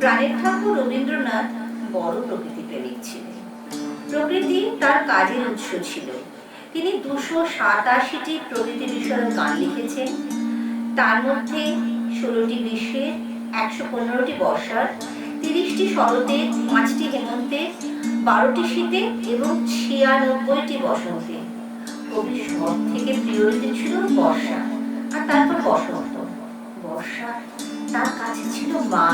প্রাণের ঠাকুর রবীন্দ্রনাথ বড় প্রকৃতি প্রেমিক ছিলেন। প্রকৃতি তার কাজের উৎস ছিল। তিনি দুশো সাতাশিটি প্রকৃতি বিষয়ক গান লিখেছেন। তার মধ্যে ষোলোটি গ্রীষ্মের একশো পনেরোটি বর্ষার, তিরিশটি শরতে, পাঁচটি হেমন্তে, বারোটি শীতে এবং ছিয়ানব্বইটি বসন্তে। কবির সব থেকে প্রিয় ঋতু ছিল বর্ষা, আর তারপর বসন্ত। বর্ষা তার কাছে ছিল মা।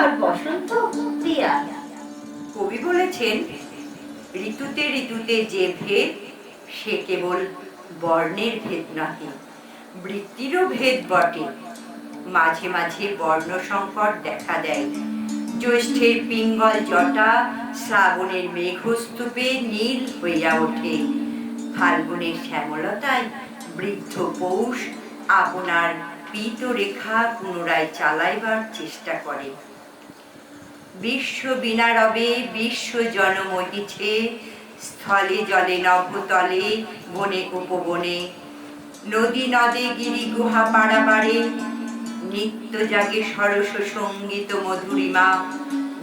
আর বসন্ত কবি বলেছেন, ঋতুতে ঋতুতে যে ভেদ, সে কেবল বর্ণের ভেদ নহে, বৃত্তিরও ভেদ বটে। মাঝে মাঝে বর্ণ সংকট দেখা দেয়। জ্যৈষ্ঠের পিঙ্গল জটা, শ্রাবণের মেঘস্তূপে নীল হইয়া ওঠে। ফাল্গুনের শ্যামলতায় বৃদ্ধ পৌষ, আপনার পীত রেখা পুনরায় চালাইবার চেষ্টা করে। বিশ্ব বিনারবে বিশ্ব জন মহিছে স্থলে জলে নভতলে বনে উপবনে। নদী নদে গিরি গুহা পাড়াবাড়ে নিত্য জাগে সরস সংগীত মধুরিমা,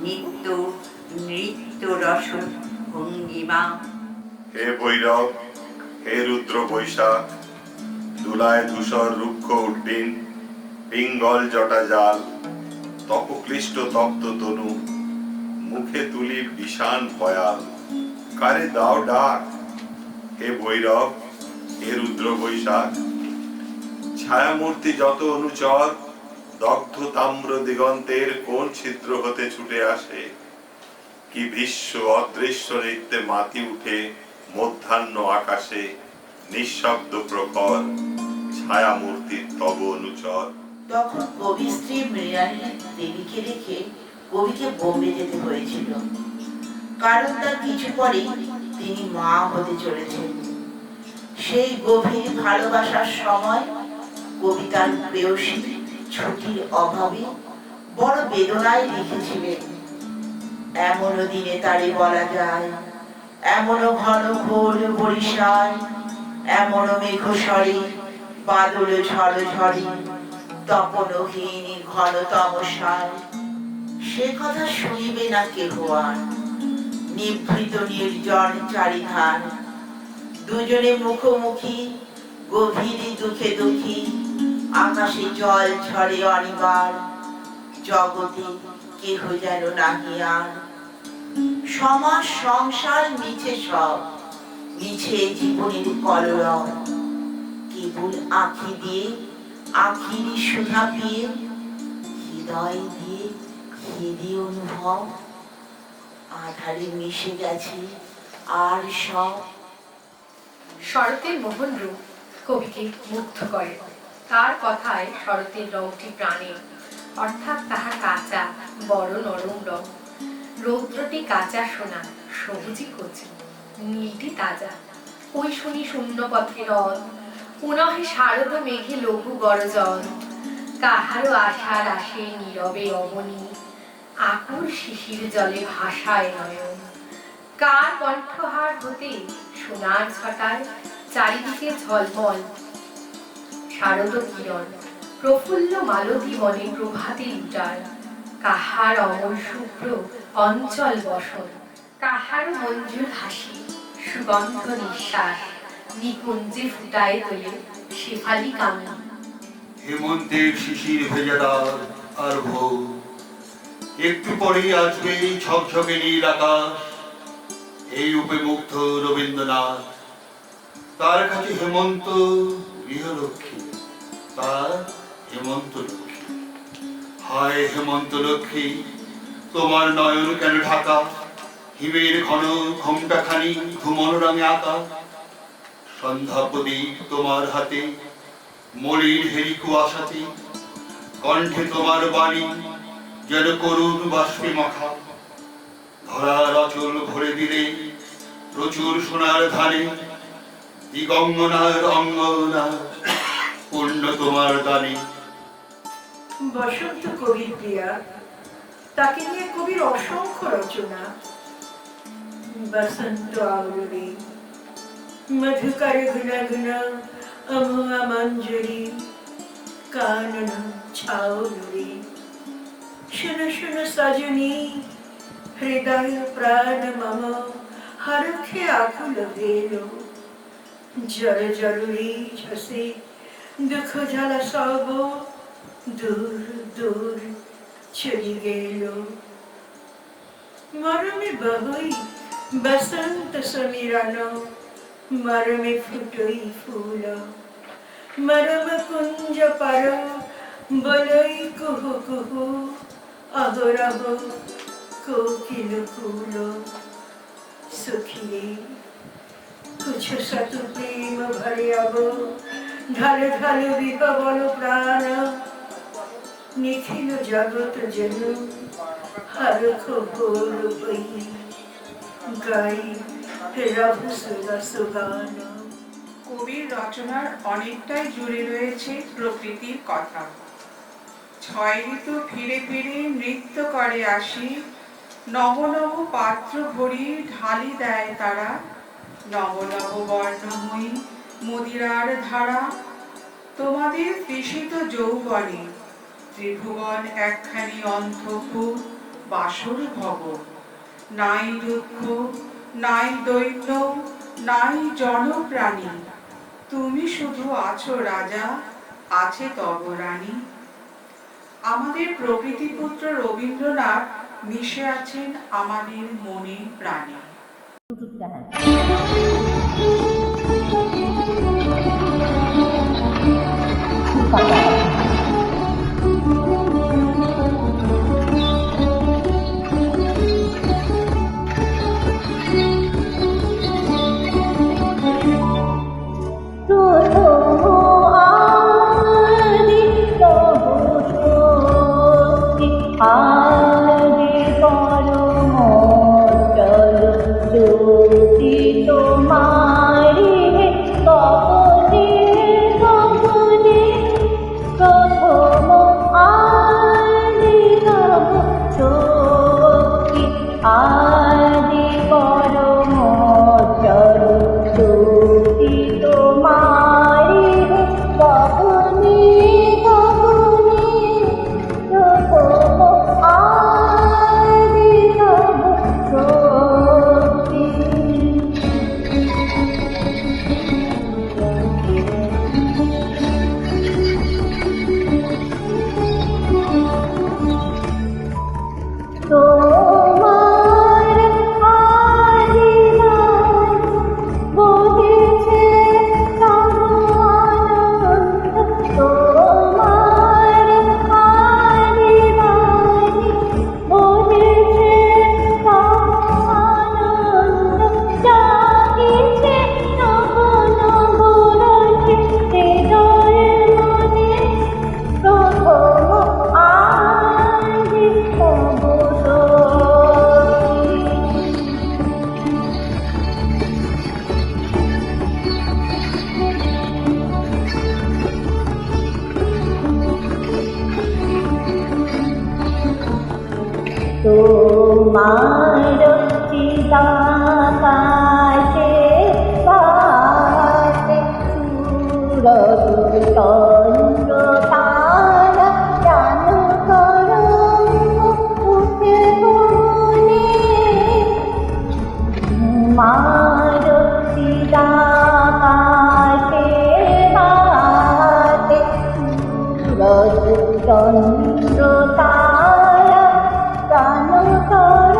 নিত্য নৃত্য রস ভঙ্গিমা। হে ভৈরব, হে রুদ্র বৈশাখ দুলায় ধূসর রুক্ষ উড্ডিন পিঙ্গল জটা জাল তপক্লিষ্ট তপ্ত তনু। মুখে তুলি বিষান ভয়াল। কারে দাও ডাক? হে ভৈরব, হে রুদ্র বৈশাখ। ছায়ামূর্তি যত অনুচর, দগ্ধ তাম্র দিগন্তের কোন ছিদ্র হতে ছুটে আসে? কি বিশ্ব অদৃশ্য নৃত্যে মাতি উঠে মধ্যাহ্ন আকাশে নিঃশব্দ প্রখর ছায়ামূর্তির তব অনুচর। তখন কবি স্ত্রী মৃণালী দেবীকে রেখে কবিকে বোম্বে যেতে হয়েছিল। কারণ তার কিছু পরে তিনি মা হতে চলেছেন। সেই গভীর ভালোবাসার সময় কবিতার প্রেয়সী ছুটির অভাবে বড় বেদনায় লিখেছিলেন, এমনও দিনে তারে বলা যায়, এমনও ঘন ঘোর বরিশায় এমনও মেঘস্বরে বাদল ঝড় ঝড়ে তপনহীন ঘন তমসায় সে কথা শুনিবে না কেহ আর। নিভৃত নির্জন চারিধার। দুজনে মুখোমুখি, গভীর দুঃখে দুঃখী। আকাশে জল ঝরে অনিবার। জগতে কেহ যেন নাহি আর। সমাজ সংসার মিছে সব। মিছে জীবনের কলরব। কেবল আঁখি দিয়ে আখিরি সুধা পেয়ে হৃদয় দিয়ে হৃদয় অনুভব। আধারে মিশে গেছে আর সব। শরতের মোহন রূপ কবিকে মুগ্ধ করে। তার কথায় শরতের রংটি প্রাণে। অর্থাৎ তাহা কাঁচা, বড় নরম রং। রৌদ্রটি কাঁচা সোনা সবুজই কচি, নীলটি তাজা। ওই শুনি শূন্য পথে রথ পুনহে শারদ মেঘে লঘু গরজন। কাহারও আশার আসে নীরবে অবনী। আকুল শিশির জলে ভাষায় নয়ন। কার কণ্ঠহার হতে সোনার ছটায় চারিদিকে ঝলমল। শারদ কিরণ, প্রফুল্ল মালতী বনে প্রভাতে লুটার কাহার অমর শুভ্র অঞ্চল বসন। কাহার মঞ্জুর হাসি, সুগন্ধ নিঃশ্বাস। নিকুঞ্জে ফুটায় তোলে, শেফালি কামি হেমন্তের শিশির ভেজাদার আর ভোর একটু পরেই আসবে ঝকঝকে নীল আকাশ। এই রূপে মুগ্ধ রবীন্দ্রনাথ। তার কাছে হেমন্ত গৃহলক্ষ্মী। তার হেমন্ত লক্ষ্মী। হায় হেমন্ত লক্ষ্মী, তোমার নয়ন কেন ঢাকা? হিমের ঘন ঘোমটাখানি ঘুমন রঙে আঁকা সন্ধ্যা প্রদীপ তোমার হাতে, মলির হেরি কুয়াশাতে, কণ্ঠে তোমার বাণী, যেন করুণ বাষ্পে মাখা। ধরার অচল ভরে দিলে প্রচুর সোনার ধানে, দিগঙ্গনার অঙ্গনা পূর্ণ তোমার দানে। বসন্ত কবির প্রিয়া, তাকে নিয়ে কবির অসংখ্য রচনা। বসন্ত আউরে মধুকর ঘন ঘন অমুয়া মঞ্জুরি কানন ছাউরি শুনো শুনো সজনী হৃদয় প্রাণ মম হরখে আকুল ভেলো জল জরুরি ঝসে দুঃখ জ্বালা সব দূর দূর চলি গেল মরমে বহুই বসন্ত সমীরণ মরমে ফুটই ফুল মরম কুঞ্জ পর বলই কুহু কুহু অহরহ কোকিল কুল সুখিয়ে কুছ শত প্রেম ভরে অব ঢাল ঢাল বিপবল প্রাণ নিখিল জগৎ যেন হর খবর গাই কবির রচনার অনেকটাই জুড়ে রয়েছে প্রকৃতির কথা। ছয় ঋতু ফিরে ফিরে নৃত্য করে আসি, নব নব পাত্র ভরি ঢালি দেয় তারা, নব নব বর্ণময়ী মদিরার ধারা, তোমাদের তৃষিত যৌবনে, ত্রিভুবন একখানি অন্তপুর বাসর ভবন নাই দুঃখ নাই দৈন্য নাই জনপ্রাণী। তুমি শুধু আছো রাজা, আছে তব রানী। আমাদের প্রকৃতিপুত্র রবীন্দ্রনাথ মিশে আছেন আমাদের মনে প্রাণে। আদি Hello. সুরদুল চন্দ্র তারা প্রাণ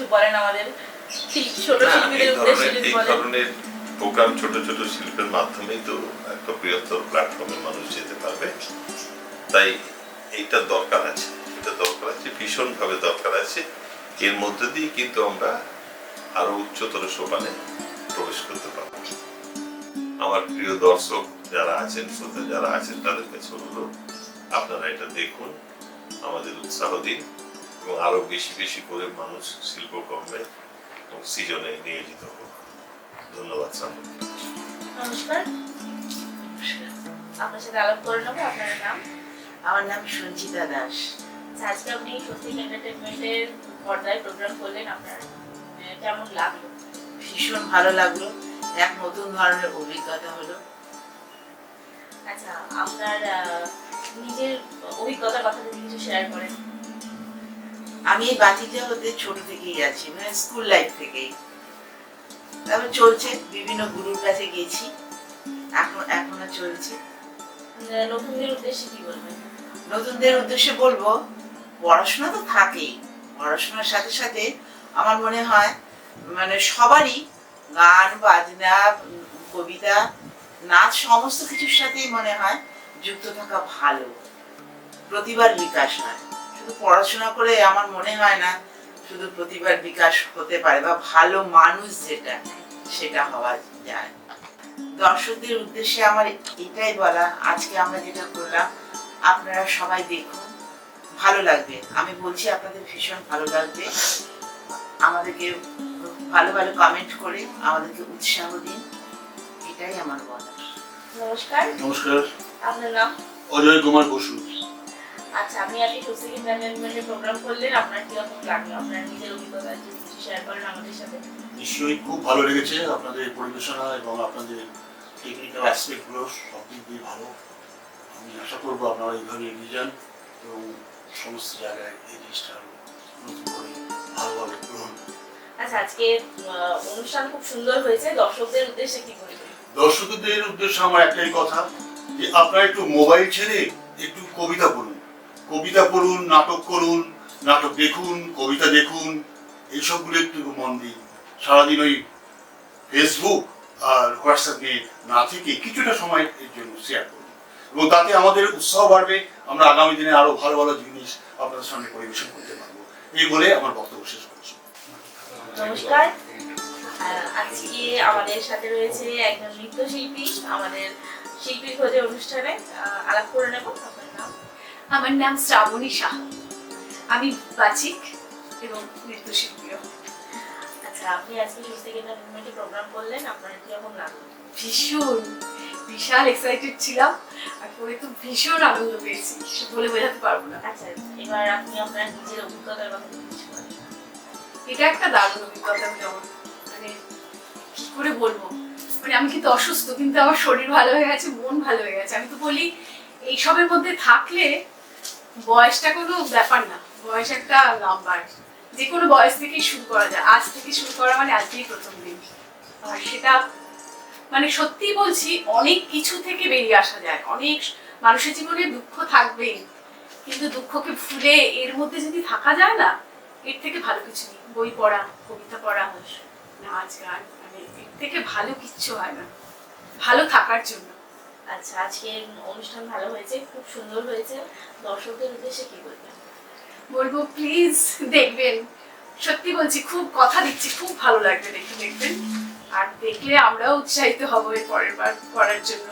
কিছু বলেন আমাদের? ছোট শিল্পীদের উদ্দেশ্যে যদি বলেন? প্রোগ্রাম ছোট ছোট শিল্পের মাধ্যমেই তো একটা বৃহত্তর প্ল্যাটফর্মে মানুষ যেতে পারবে। তাই এইটা দরকার আছে এটা দরকার আছে ভীষণ ভাবে দরকার আছে। এর মধ্যে দিয়ে কিন্তু আমরা আরও উচ্চতর সোপানে প্রবেশ করতে পারব। আমার প্রিয় দর্শক যারা আছেন শ্রোতা যারা আছেন তাদের কাছে অনুরোধ আপনারা এটা দেখুন আমাদের উৎসাহ দিন। এবং আরও বেশি বেশি করে মানুষ শিল্পকর্মে এবং সৃজনে নিয়োজিত হোক। ধন্যবাদ সামনে নমস্কার। আপনার সাথে আলাপ করে নেব আপনার নাম? আমার নাম সঞ্চিতা দাস। আচ্ছা, আজকে আপনি স্বস্তিক এন্টারটেনমেন্টের পর্দায় প্রোগ্রাম করলেন আপনার কেমন লাগল? ভীষণ ভালো লাগল। এক নতুন ধরনের অভিজ্ঞতা হলো। আচ্ছা আপনার আহ, নিজের অভিজ্ঞতার কথা যদি কিছু শেয়ার করেন। আমি এই বাতিটা হতে ছোট থেকেই আছি মানে স্কুল লাইফ থেকেই। তারপর চলছে বিভিন্ন গুরুর কাছে গেছি এখন এখনও চলছে। নতুনদের উদ্দেশ্যে কি বলবেন? নতুনদের উদ্দেশ্যে বলব পড়াশোনা তো থাকেই। পড়াশোনার সাথে সাথে আমার মনে হয় মানে সবারই গান বাজনা কবিতা নাচ সমস্ত কিছুর সাথেই মনে হয় যুক্ত থাকা ভালো। প্রতিভার বিকাশ হয়। শুধু পড়াশোনা করে আমার মনে হয় না শুধু প্রতিভার বিকাশ হতে পারে বা ভালো মানুষ যেটা সেটা হওয়া যায়। দর্শকদের উদ্দেশ্যে আমার এটাই বলা আজকে আমরা যেটা করলাম আপনারা সবাই দেখুন ভালো লাগবে। আমি বলছি আপনাদের ভীষণ ভালো লাগবে। আমাদেরকে ভালো ভালো কমেন্ট করে আমাদেরকে উৎসাহ দিন। এটাই আমার বলা নমস্কার। নমস্কার। আপনার নাম? অজয় কুমার বসু। আচ্ছা আপনি আজকে স্বস্তিক এন্টারটেনমেন্টের প্রোগ্রাম করলেন আপনার কীরকম লাগল আপনার নিজের অভিজ্ঞতা শেয়ার করেন আমাদের সাথে। নিশ্চয়ই খুব ভালো লেগেছে আপনাদের পরিবেশনা এবং আপনাদের টেকনিক্যাল অ্যাসপেক্টগুলো সব দিক দিয়ে ভালো। আমি আশা করব আপনারা এইভাবে এগিয়ে যান এবং সমস্ত জায়গায় এই জিনিসটা নতুন করে ভালোভাবে গ্রহণ আচ্ছা আজকে অনুষ্ঠান খুব সুন্দর হয়েছে। দর্শকদের উদ্দেশ্যে কি বলবেন? দর্শকদের উদ্দেশ্যে আমার একটাই কথা যে আপনারা একটু মোবাইল ছেড়ে একটু কবিতা পড়ুন কবিতা পড়ুন, নাটক করুন, নাটক দেখুন, কবিতা দেখুন এইসবগুলো একটু মন দিন। সারাদিন ওই ফেসবুক আর হোয়াটসঅ্যাপ নিয়ে না থেকে কিছুটা সময় এর জন্য শেয়ার করুন। এবং তাতে আমাদের উৎসাহ বাড়বে, আমরা আগামী দিনে আরও ভালো ভালো জিনিস আপনাদের সামনে পরিবেশন করতে পারব। এই বলে আমার বক্তব্য শেষ করছি। নমস্কার। আজকে আমাদের সাথে রয়েছে একজন নৃত্যশিল্পী, আমাদের শিল্পী খোঁজে অনুষ্ঠানে আলাপ করে নেব। আমার নাম শ্রাবণী সাহা আমি বাচিক এবং নৃত্যশিল্পীও আচ্ছা আপনি আজকে প্রোগ্রাম করলেন আপনার কীরকম লাগল? ভীষণ বিশাল এক্সাইটেড ছিলাম আর পরে তো ভীষণ আনন্দ পেয়েছি বলে বোঝাতে পারব না। আচ্ছা এবার আপনি আপনার নিজের অভিজ্ঞতার কথা এটা একটা দারুণ অভিজ্ঞতা হলো আমার মানে কি করে বলব? মানে আমি কিন্তু অসুস্থ কিন্তু আমার শরীর ভালো হয়ে গেছে মন ভালো হয়ে গেছে। আমি তো বলি এইসবের মধ্যে থাকলে বয়সটা কোনো ব্যাপার না। বয়স একটা নাম্বার। যে কোনো বয়স থেকেই শুরু করা যায়। আজ থেকে শুরু করা মানে আজকেই প্রথম দিন। আর সেটা মানে সত্যিই বলছি, অনেক কিছু থেকে বেরিয়ে আসা যায়। অনেক মানুষের জীবনে দুঃখ থাকবেই। কিন্তু দুঃখকে ভুলে এর মধ্যে যদি থাকা যায় না, এর থেকে ভালো কিছু নেই। বই পড়া, কবিতা পড়া, নাচ, গান মানে এর থেকে ভালো কিচ্ছু হয় না। ভালো থাকার জন্য। আচ্ছা আজকে অনুষ্ঠান ভালো হয়েছে খুব সুন্দর হয়েছে। দর্শকদের উদ্দেশ্যে কি বলবেন? বলব প্লিজ দেখবেন। সত্যি বলছি খুব কথা দিচ্ছি খুব ভালো লাগবে দেখে দেখবেন। আর দেখলে আমরাও উৎসাহিত হব এর পরের বার করার জন্য।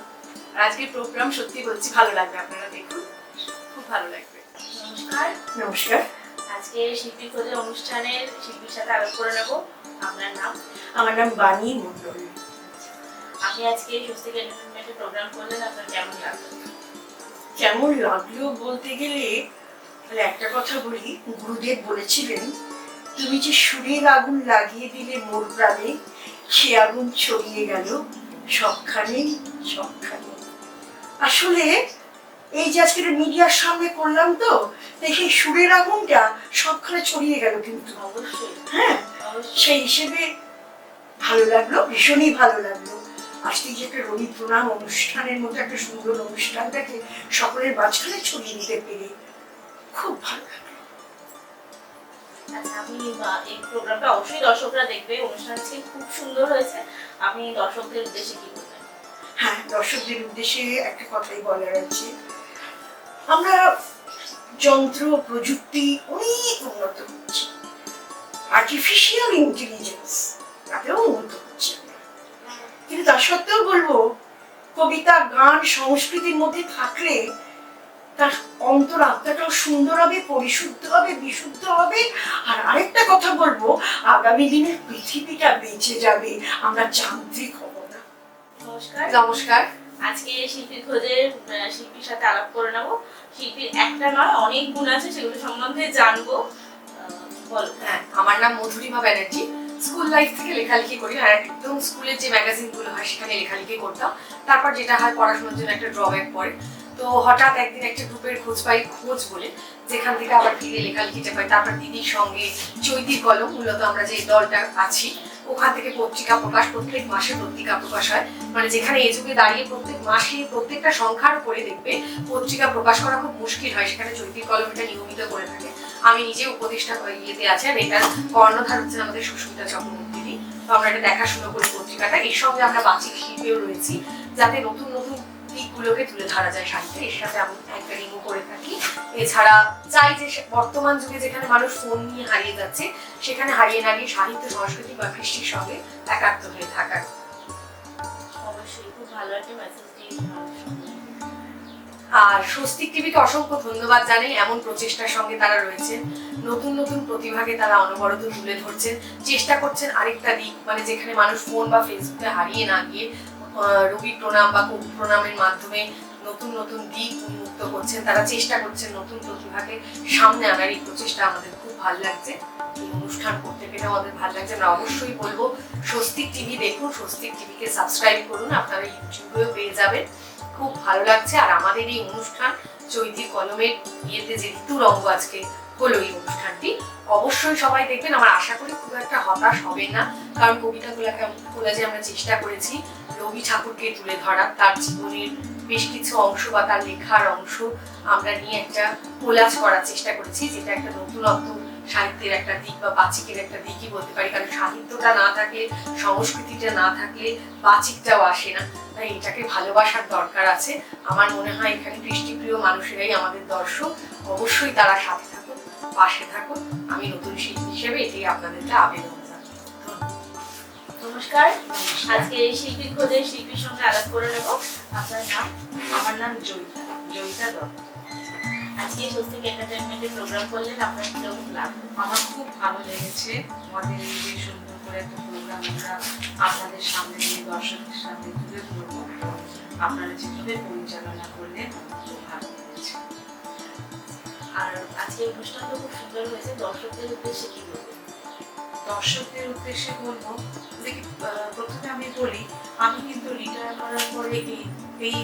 আর আজকের প্রোগ্রাম সত্যি বলছি ভালো লাগবে আপনারা দেখুন। খুব ভালো লাগবে। নমস্কার। নমস্কার। আজকে শিল্পী খোঁজে অনুষ্ঠানের শিল্পীর সাথে আলাপ করে নেব। আপনার নাম? আমার নাম বাণী মন্ডল আপনি আজকে এই স্বস্তিক এন্টারটেনমেন্টের প্রোগ্রাম করলেন আপনার কেমন লাগল কেমন লাগল বলতে গেলে তাহলে একটা কথা বলি গুরুদেব বলেছিলেন তুমি যে সুরের আগুন লাগিয়ে দিলে মোর প্রাণে সে আগুন ছড়িয়ে গেল সবখানে সবখানে। আসলে এই যে আজকের মিডিয়ার সামনে করলাম তো সেই সুরের আগুনটা সবখানে ছড়িয়ে গেল কিন্তু। অবশ্যই। হ্যাঁ সেই হিসেবে ভালো লাগল ভীষণই ভালো লাগল। আজকে যে একটা রবি প্রণাম অনুষ্ঠানের মতো একটা সুন্দর অনুষ্ঠানটাকে সকলের মাঝখানে ছড়িয়ে দিতে পেরে খুব ভালো লাগল। আচ্ছা আমি এই প্রোগ্রামটা অবশ্যই দর্শকরা দেখবে। অনুষ্ঠানটি খুব সুন্দর হয়েছে। আপনি দর্শকদের উদ্দেশ্যে কি বলবেন হ্যাঁ দর্শকদের উদ্দেশ্যে একটা কথাই বলার আছে। আমরা যন্ত্র প্রযুক্তি অনেক উন্নত হচ্ছে আর্টিফিশিয়াল ইন্টেলিজেন্স তাতেও উন্নত। কিন্তু তা সত্ত্বেও বলব কবিতা গান সংস্কৃতির মধ্যে থাকলে তার অন্তরাত্মাটাও সুন্দর হবে পরিশুদ্ধ হবে বিশুদ্ধ হবে। আর আরেকটা কথা বলব আগামী দিনের পৃথিবীটা বেঁচে যাবে আমরা যান্ত্রিক হব না। নমস্কার। নমস্কার। আজকে শিল্পীর খোঁজে আহ, শিল্পীর সাথে আলাপ করে নেব। শিল্পীর একটা নয় অনেক গুণ আছে সেগুলো সম্বন্ধে জানব। আহ, বলো। হ্যাঁ আমার নাম মধুরিমা ব্যানার্জি। স্কুল লাইফ থেকে লেখালেখি করি আর একদম স্কুলের যে ম্যাগাজিনগুলো হয় সেখানে লেখালেখি করতাম। তারপর যেটা হয় পড়াশোনার জন্য একটা ড্রব্যাক পড়ে। তো হঠাৎ একদিন একটা গ্রুপের খোঁজ পাই, খোঁজ বলে যেখান থেকে আবার ফিরে লেখালেখিটা পাই। তারপর দিদির সঙ্গে চৈতির কলম, মূলত আমরা যে দলটা আছি, ওখান থেকে পত্রিকা প্রকাশ, প্রত্যেক মাসে পত্রিকা প্রকাশ হয়। মানে যেখানে এই যুগে দাঁড়িয়ে প্রত্যেক মাসে প্রত্যেকটা সংখ্যার উপরে দেখবে পত্রিকা প্রকাশ করা খুব মুশকিল হয়। সেখানে চৈতির কলম এটা নিয়মিত করে থাকে। আমি নিজে উপদেষ্টা ইয়েতে আছি, আর এটার কর্ণধার হচ্ছেন আমাদের সুস্মিতা চক্রবর্তী। তো আমরা এটা দেখাশোনা করি পত্রিকাটা। এর সঙ্গে আমরা বাচিক শিল্পেও রয়েছি, যাতে নতুন নতুন দিকগুলোকে তুলে ধরা যায় সাহিত্যে। এর সাথে আমি অ্যাঙ্কারিংও করে থাকি। এছাড়া চাই যে বর্তমান যুগে যেখানে মানুষ ফোন নিয়ে হারিয়ে যাচ্ছে, সেখানে হারিয়ে না গিয়ে সাহিত্য, সংস্কৃতি বা কৃষ্টির সঙ্গে একাত্ম হয়ে থাকার। অবশ্যই, খুব ভালো একটা মেসেজ দিয়ে আর স্বস্তিক টিভিকে অসংখ্য ধন্যবাদ জানাই এমন প্রচেষ্টার সঙ্গে তারা রয়েছেন। নতুন নতুন প্রতিভাকে তারা অনবরত তুলে ধরছেন। চেষ্টা করছেন আরেকটা দিক মানে যেখানে মানুষ ফোন বা ফেসবুকে হারিয়ে না গিয়ে রবি প্রণাম বা কবি প্রণামের মাধ্যমে নতুন নতুন দিক উন্মুক্ত করছেন। তারা চেষ্টা করছেন নতুন প্রতিভাকে সামনে আনার। এই প্রচেষ্টা আমাদের খুব ভালো লাগছে। এই অনুষ্ঠান করতে পেরে আমাদের ভালো লাগছে। আমরা অবশ্যই বলব, স্বস্তিক টিভি দেখুন, স্বস্তিক টিভিকে সাবস্ক্রাইব করুন। আপনারা ইউটিউবেও পেয়ে যাবেন। খুব ভালো লাগছে। আর আমাদের এই অনুষ্ঠান চৈতি কলমের ইয়েতে যে ঋতুরঙ্গ আজকে হলো এই অনুষ্ঠানটি, অবশ্যই সবাই দেখবেন। আমার আশা করি খুব একটা হতাশ হবে না, কারণ কবিতাগুলোকে যে আমরা চেষ্টা করেছি, রবি ঠাকুরকে তুলে ধরা, তার জীবনের বেশ কিছু অংশ বা তার লেখার অংশ আমরা নিয়ে একটা কোলাজ করার চেষ্টা করেছি, যেটা একটা নতুনত্ব সাহিত্যের একটা দিক বা বাচিকের একটা দিকই বলতে পারি। কারণ সাহিত্যটা না থাকলে সংস্কৃতিটা না থাকলে বাচিকটাও আসে না। তাই এটাকে ভালোবাসার দরকার আছে। আমার মনে হয় এখানে কৃষ্টিপ্রিয় মানুষেরাই আমাদের দর্শক। অবশ্যই তারা সাথে থাকুন পাশে থাকুন আমি নতুন শিল্পী হিসেবে এটাই আপনাদেরকে আবেদন নমস্কার। আজকে এই শিল্পীর খোঁজে শিল্পীর সঙ্গে আলাপ করে নেব। আপনার নাম? আমার নাম জয়িতা। জয়িতা দত্ত। আজকে স্বস্তিক এন্টারটেনমেন্টের প্রোগ্রাম করলেন। আপনার কীরকম লাগল আমার খুব ভালো লেগেছে। আমাদের এই যে সুন্দর করে একটা প্রোগ্রাম আমরা আপনাদের সামনে নিয়ে দর্শকের সামনে তুলে ধরবো। আপনারা যেভাবে পরিচালনা করলেন খুব ভালো লেগেছে। আর আজকে অনুষ্ঠানটা খুব সুন্দর হয়েছে। দর্শকদের উদ্দেশ্যে কি বলবেন? দর্শকদের উদ্দেশ্যে বলব যে প্রথমে আমি বলি, আমি কিন্তু রিটায়ার করার পরে এই এই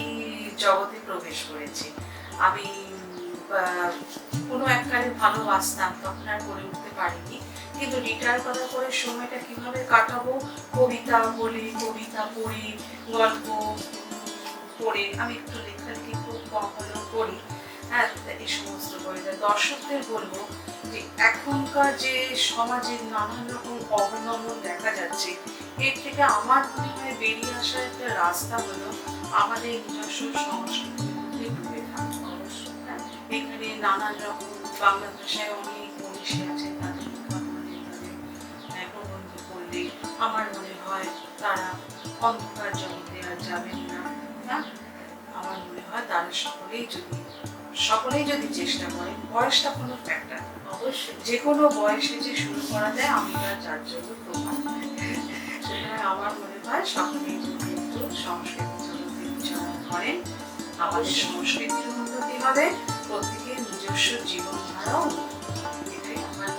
জগতে প্রবেশ করেছি। আমি কোনো এককালে ভালোবাসতাম তখন আর করে উঠতে পারিনি। কিন্তু রিটায়ার করার পরে সময়টা কীভাবে কাটাবো? কবিতা বলি, কবিতা পড়ি, গল্প পড়ে, আমি একটু লেখালেখি খুব কম হলেও করি। হ্যাঁ এই সমস্ত করে। দর্শকদের বলব যে এখনকার যে সমাজে নানান রকম অবনমন দেখা যাচ্ছে, এর থেকে আমার মনে হয় বেরিয়ে আসার একটা রাস্তা হলো আমাদের নিজস্ব সংস্কৃতির এখানে নানান রকম বাংলা ভাষায় অনেক মনীষী আছেন তাদের প্রবন্ধ করলে আমার মনে হয় তারা অন্ধকার জগতে আর যাবেন না আমার মনে হয় তারা সকলেই যদি সকলেই যদি চেষ্টা করে বয়সটা কোনো ফ্যাক্টর অবশ্যই। যে কোনো বয়সে যে শুরু করা যায় আমি তার যার জন্য প্রমাণ। সুতরাং আমার মনে হয় সকলেই যদি একটু সংস্কৃতি করেন আমাদের সংস্কৃতির উন্নতি হবে। প্রত্যেকের নিজস্ব জীবনধারাও এটাই আমার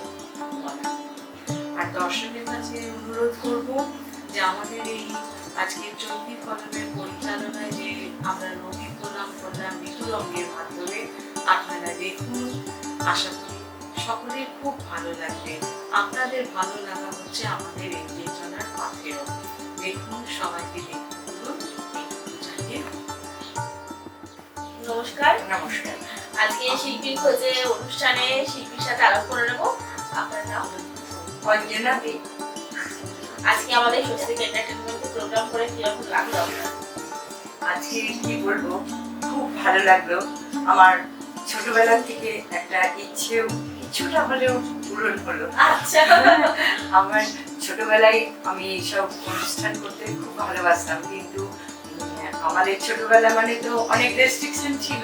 আর দর্শকের কাছে অনুরোধ করব যে আমাদের এই আজকের চলতি কলমের পরিচালনায় যে আমরা রঙিন তোলাম করলাম মৃত্যু রঙের মাধ্যমে আপনারা দেখুন আশা করি সকলের খুব ভালো লাগবে। আপনাদের ভালো লাগা হচ্ছে আমাদের এই বিবেচনার পাথেও দেখুন সবাইকে দেখুন নমস্কার। নমস্কার। আজকে শিল্পীর খোঁজে অনুষ্ঠানে শিল্পীর সাথে আলাপ করে নেব। আপনার নাম? অঞ্জনা দে। আজকে আমাদের স্বস্তিক এন্টারটেনমেন্টের প্রোগ্রাম করে কীরকম লাগল আপনার? আজকে কি বলব খুব ভালো লাগল। আমার ছোটবেলা থেকে একটা ইচ্ছেও কিছুটা হলেও পূরণ হলো। আচ্ছা। আমার ছোটবেলায় আমি এইসব অনুষ্ঠান করতে খুব ভালোবাসতাম কিন্তু আমাদের ছোটবেলা মানে তো অনেক রেস্ট্রিকশন ছিল।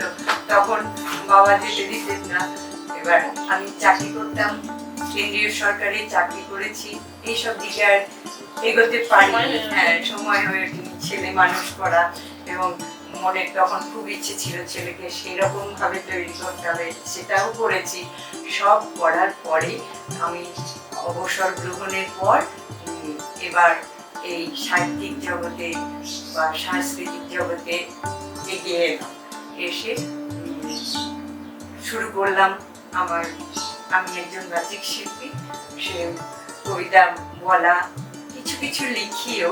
তখন বাবা যেতে দিতেন না। এবার আমি চাকরি করতাম কেন্দ্রীয় সরকারি চাকরি করেছি। এইসব দিকে আর এগোতে পারি হ্যাঁ সময় হয়ে ছেলে মানুষ করা এবং মনে তখন খুব ইচ্ছে ছিল ছেলেকে সেরকম ভাবে তৈরি করতে হবে। সেটাও করেছি। সব করার পরে আমি অবসর গ্রহণের পর এবার এই সাহিত্যিক জগতে বা সাংস্কৃতিক জগতে এগিয়ে এসে শুরু করলাম আমার, আমি একজন বাচিক শিল্পী, সে কবিতা, বলা, কিছু কিছু লিখিও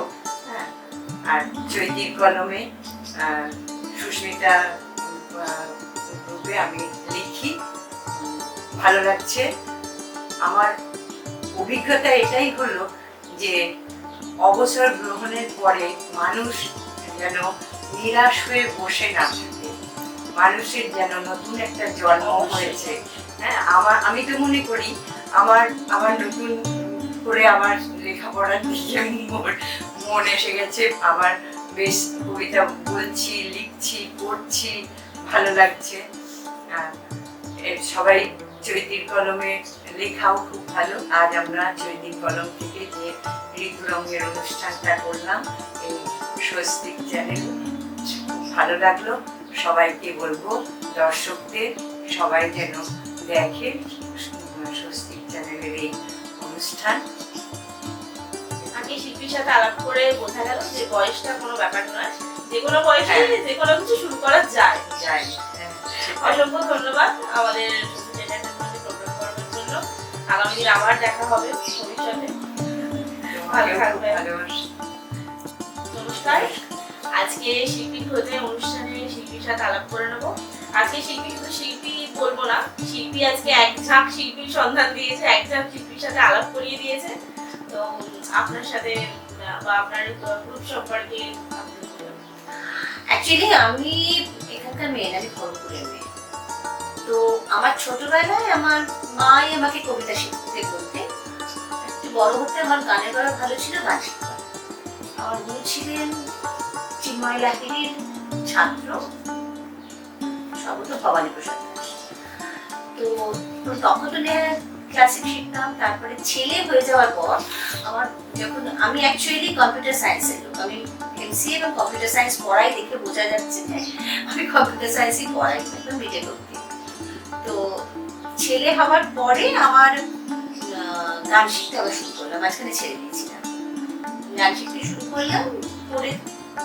হ্যাঁ আর চৈতির কলমে সুস্মিতা রূপে আমি লিখি। ভালো লাগছে। আমার অভিজ্ঞতা এটাই হলো যে অবসর গ্রহণের পরে মানুষ যেন নিরাশ হয়ে বসে না থাকে। মানুষের যেন নতুন একটা জন্ম হয়েছে। হ্যাঁ আমার, আমি তো মনে করি আমার আমার নতুন করে আমার লেখাপড়ার দিকে মন এসে গেছে। আমার বেশ কবিতা বলছি, লিখছি, পড়ছি, ভালো লাগছে। সবাই চৈতির কলমে লেখাও খুব ভালো। আজ আমরা চৈতির কলম থেকে যে ঋতু রঙের অনুষ্ঠানটা করলাম এই স্বস্তিক চ্যানেল। খুব ভালো লাগল। সবাইকে বলব দর্শকদের সবাই যেন দেখে স্বস্তিক চ্যানেলের এই অনুষ্ঠান। আজকে শিল্পীর সাথে আলাপ করে বোঝা গেল যে বয়সটা কোনো ব্যাপার নয়। যে কোনো বয়সে হ্যাঁ। যে কোনো কিছু শুরু করা যায়। যাই হ্যাঁ, অসংখ্য ধন্যবাদ আমাদের আগামী দিন আবার দেখা হবে ভবিষ্যতে। নমস্কার। আজকে শিল্পী খোঁজে অনুষ্ঠানে শিল্পীর সাথে আলাপ করে নেব। আজকে শিল্পী শুধু শিল্পী বলব না। শিল্পী আজকে এক ঝাঁক শিল্পীর সন্ধান দিয়েছে এক ঝাঁক শিল্পীর সাথে আলাপ করিয়ে দিয়েছে। তো আপনার সাথে বা আপনার গ্রুপ সম্পর্কে অ্যাকচুয়ালি আমি এখানকার মেয়ে না, আমি খড়গপুরের মেয়ে তো আমার ছোটবেলায় আমার মাই আমাকে কবিতা শিখতে বলতে, একটু বড় হতে আমার গানের গলা ভালো ছিল গান আমার গুরু ছিলেন চিন্ময় লাহিড়ির ছাত্র স্বগত ভবানী প্রসাদ তো তো তখন তো ক্লাসিক শিখতাম, তারপরে ছেলে হয়ে যাওয়ার পর আমার যখন আমি অ্যাকচুয়ালি কম্পিউটার সায়েন্সের লোক, আমি এমসিএ এবং কম্পিউটার সায়েন্স পড়াই দেখে বোঝা যাচ্ছে যে আমি কম্পিউটার সায়েন্সই পড়াই, একদম বিটেক অব্দি তো ছেলে হওয়ার পরে আমার গান শিখতে আবার শুরু করলাম, মাঝখানে ছেড়ে দিয়েছিলাম। গান শিখতে শুরু করলাম পরে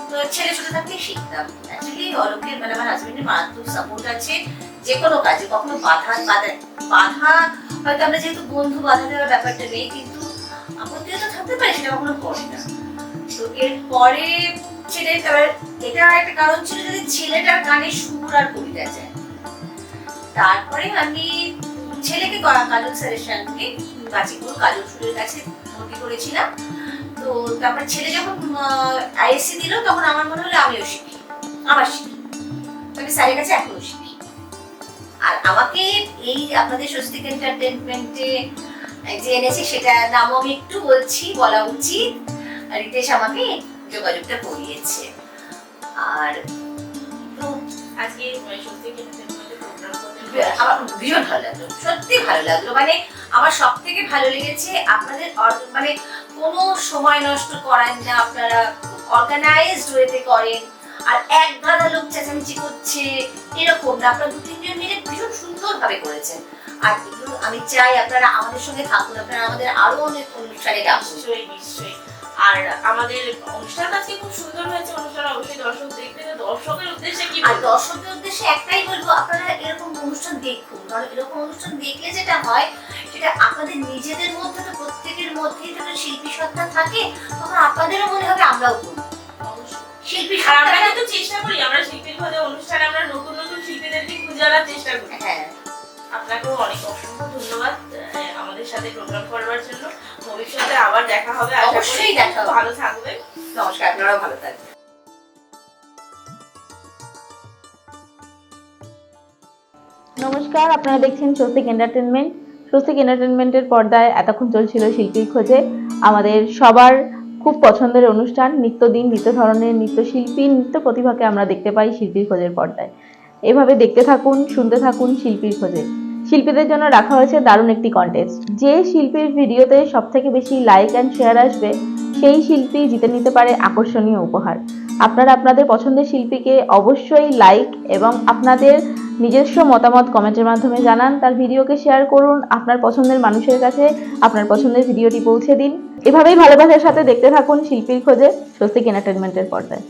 তো ছেলে ছোট থাকতেই শিখতাম। অ্যাকচুয়ালি অলোকের মানে আমার হাজবেন্ডের মারাত্মক সাপোর্ট আছে, যে কোনো কাজে, কখনো বাধা বাধা বাধা, হয়তো আমরা যেহেতু বন্ধু, বাধা দেওয়ার ব্যাপারটা নেই, কিন্তু আপত্তিও তো থাকতে পারে, সেটা কখনো করে না। তো এরপরে ছেলে এটা একটা কারণ ছিল যে ছেলেটার গানে সুর আর কবিতা যায় তারপরে আমি ছেলেকে কা- কাজল স্যারের সঙ্গে গাছিপুর কাজল সুরের কাছে ভর্তি করেছিলাম। তো তারপর ছেলে যখন আইএসসি দিল, তখন আমার মনে হলো আমিও শিখি। আমার শিখি। আমি স্যারের কাছে এখনও শিখি। আর আমাকে এই আপনাদের স্বস্তিক এন্টারটেনমেন্টে যে এনেছে, সেটা নামও আমি একটু বলছি, বলা উচিত। রিতেশ আমাকে যোগাযোগটা করিয়েছে। আর আজকে করতে আমার ভীষণ ভালো লাগল, সত্যি ভালো লাগল। মানে আমার সব থেকে ভালো লেগেছে আপনাদের মানে কোনো সময় নষ্ট করেন না, আপনারা অর্গানাইজড ওয়েতে করেন। আর এক গাদা লোক চেঁচামেচি করছে, এরকম না। আপনারা দু, তিনজন মিলে ভীষণ সুন্দরভাবে করেছেন। আর আমি চাই আপনারা আমাদের সঙ্গে থাকুন, আপনারা আমাদের আরও অনেক অনুষ্ঠানে ডাকুন নিশ্চয়ই নিশ্চয়ই। আর আমাদের অনুষ্ঠান আজকে খুব সুন্দর হয়েছে অনুষ্ঠান অবশ্যই দর্শক দেখবে। দর্শকের উদ্দেশ্যে কি আর দর্শকদের উদ্দেশ্যে একটাই বলব আপনারা এরকম অনুষ্ঠান দেখুন। কারণ এরকম অনুষ্ঠান দেখলে যেটা হয় সেটা আপনাদের নিজেদের মধ্যে তো প্রত্যেকের মধ্যেই তো শিল্পী সত্তা থাকে তখন আপনাদেরও মনে হবে আমরাও করি অবশ্যই। শিল্পী আর আমরা কিন্তু চেষ্টা করি আমরা শিল্পীর খোঁজে অনুষ্ঠানে আমরা নতুন নতুন জানার চেষ্টা করি। হ্যাঁ। আপনাকেও অনেক অসংখ্য ধন্যবাদ আমাদের সাথে প্রোগ্রাম করবার জন্য। ভবিষ্যতে আবার দেখা হবে অবশ্যই দেখা হবে। ভালো থাকবেন। নমস্কার আপনারাও ভালো থাকবেন। নমস্কার আপনারা দেখছেন স্বস্তিক এন্টারটেনমেন্ট স্বস্তিক এন্টারটেনমেন্টের পর্দায় এতক্ষণ চলছিল শিল্পীর খোঁজে। আমাদের সবার খুব পছন্দের অনুষ্ঠান নিত্যদিন নিত্য ধরনের নৃত্যশিল্পী নৃত্য প্রতিভাকে আমরা দেখতে পাই শিল্পীর খোঁজের পর্দায়। এভাবে দেখতে থাকুন শুনতে থাকুন শিল্পীর খোঁজে। শিল্পীদের জন্য রাখা হয়েছে দারুণ একটি কন্টেস্ট যে শিল্পীর ভিডিওতে সব থেকে বেশি লাইক অ্যান্ড শেয়ার আসবে, সেই শিল্পী জিতে নিতে পারে আকর্ষণীয় উপহার। আপনারা আপনাদের পছন্দের শিল্পীকে অবশ্যই লাইক এবং আপনাদের নিজস্ব মতামত কমেন্টের মাধ্যমে জানান, তার ভিডিওকে শেয়ার করুন, আপনার পছন্দের মানুষের কাছে আপনার পছন্দের ভিডিওটি পৌঁছে দিন। এভাবেই ভালোবাসার সাথে দেখতে থাকুন শিল্পীর খোঁজে স্বস্তিক এন্টারটেনমেন্টের পর্দায়।